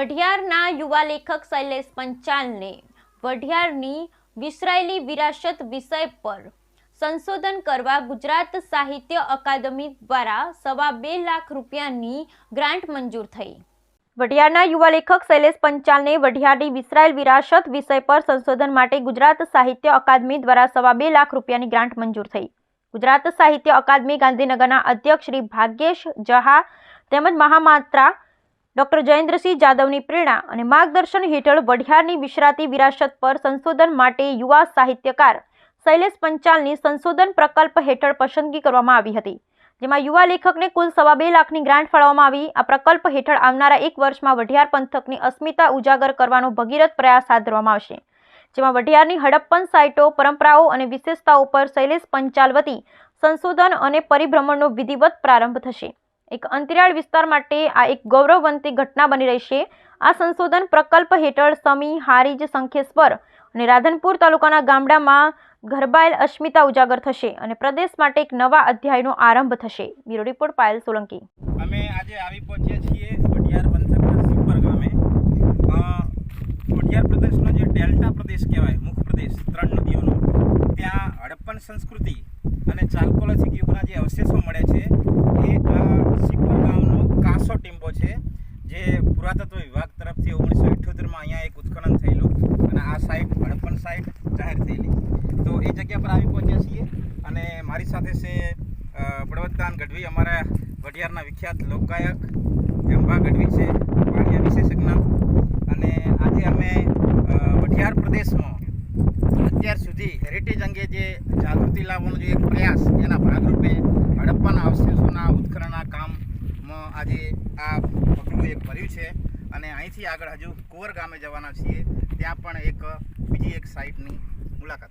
વઢિયારના યુવા લેખક શૈલેષ પંચાલને વઢિયારની વિસરાયેલી વિરાસત વિષય પર સંશોધન કરવા ગુજરાત સાહિત્ય અકાદમી દ્વારા સવા બે લાખ રૂપિયાની ગ્રાન્ટ મંજૂર થઈ. વઢિયારના યુવા લેખક શૈલેષ પંચાલને વઢિયારની વિસરાયેલ વિરાસત વિષય પર સંશોધન માટે ગુજરાત સાહિત્ય અકાદમી દ્વારા સવા બે લાખ રૂપિયાની ગ્રાન્ટ મંજૂર થઈ. ગુજરાત સાહિત્ય અકાદમી ગાંધીનગરના અધ્યક્ષ શ્રી ભાગ્યેશ જહા તેમજ મહામાત્રા ડોક્ટર જયેન્દ્રસિંહ જાદવની પ્રેરણા અને માર્ગદર્શન હેઠળ વઢિયારની વિશરાતી વિરાસત પર સંશોધન માટે યુવા સાહિત્યકાર શૈલેષ પંચાલની સંશોધન પ્રકલ્પ હેઠળ પસંદગી કરવામાં આવી હતી, જેમાં યુવા લેખકને કુલ સવા બે લાખની ગ્રાન્ટ ફાળવવામાં આવી. આ પ્રકલ્પ હેઠળ આવનારા એક વર્ષમાં વઢિયાર પંથકની અસ્મિતા ઉજાગર કરવાનો ભગીરથ પ્રયાસ હાથ ધરવામાં આવશે, જેમાં વઢિયારની હડપ્પન સાઇટો, પરંપરાઓ અને વિશેષતાઓ પર શૈલેષ પંચાલ વતી સંશોધન અને પરિભ્રમણનો વિધિવત પ્રારંભ થશે. એક અંતરિયાળ વિસ્તાર માટે આ એક ગૌરવવંતી ઘટના બની રહેશે આ સંશોધન પ્રકલ્પ હેઠળ સમી હારીજ સંખેશ્વર અને રાધનપુર તાલુકાના ગામડામાં ગરબાયેલ અસ્મિતા ઉજાગર થશે અને પ્રદેશ માટે એક નવા અધ્યાયનો આરંભ થશે. Bureau report Payal Solanki. અમે આજે આવી પહોંચ્યા છીએ વઢિયાર પંથકના સુપર ગામે. વઢિયાર પ્રદેશનો જે ડેલ્ટા પ્રદેશ કહેવાય મુખ પ્રદેશ, ત્રણ નદીઓનો, ત્યાં હડપ્પન સંસ્કૃતિ અને ચાલકોલથિક યુગના જે અવશેષો મળે છે એ આ સિપર ગામનો કાસો ટીમ્બો છે જે પુરાતત્વ વિભાગ તરફથી ઓગણીસો ઇઠ્યોતેરમાં અહીંયા એક ઉત્ખનન થયેલું અને આ સાઇટ હડપ્પન સાઇટ જાહેર થયેલી. તો એ જગ્યા પર આવી પહોંચ્યા છીએ અને મારી સાથે છે બળવંતદાન ગઢવી, અમારા વઢિયારના વિખ્યાત લોકગાયક જંભા ગઢવી છે, વાણિયા વિશેષજ્ઞ. અને આજે અમે વઢિયાર પ્રદેશમાં અત્યાર સુધી હેરિટેજ અંગે જે જાગૃતિ લાવવાનો જે એક પ્રયાસ, એના ભાગરૂપે હડપ્પાના અવશેષોના ઉત્ખનના કામમાં આજે આ ભર્યું છે અને અહીંથી આગળ હજુ કુંવર ગામે જવાના છીએ. ત્યાં પણ એક બીજી એક સાઇટની મુલાકાત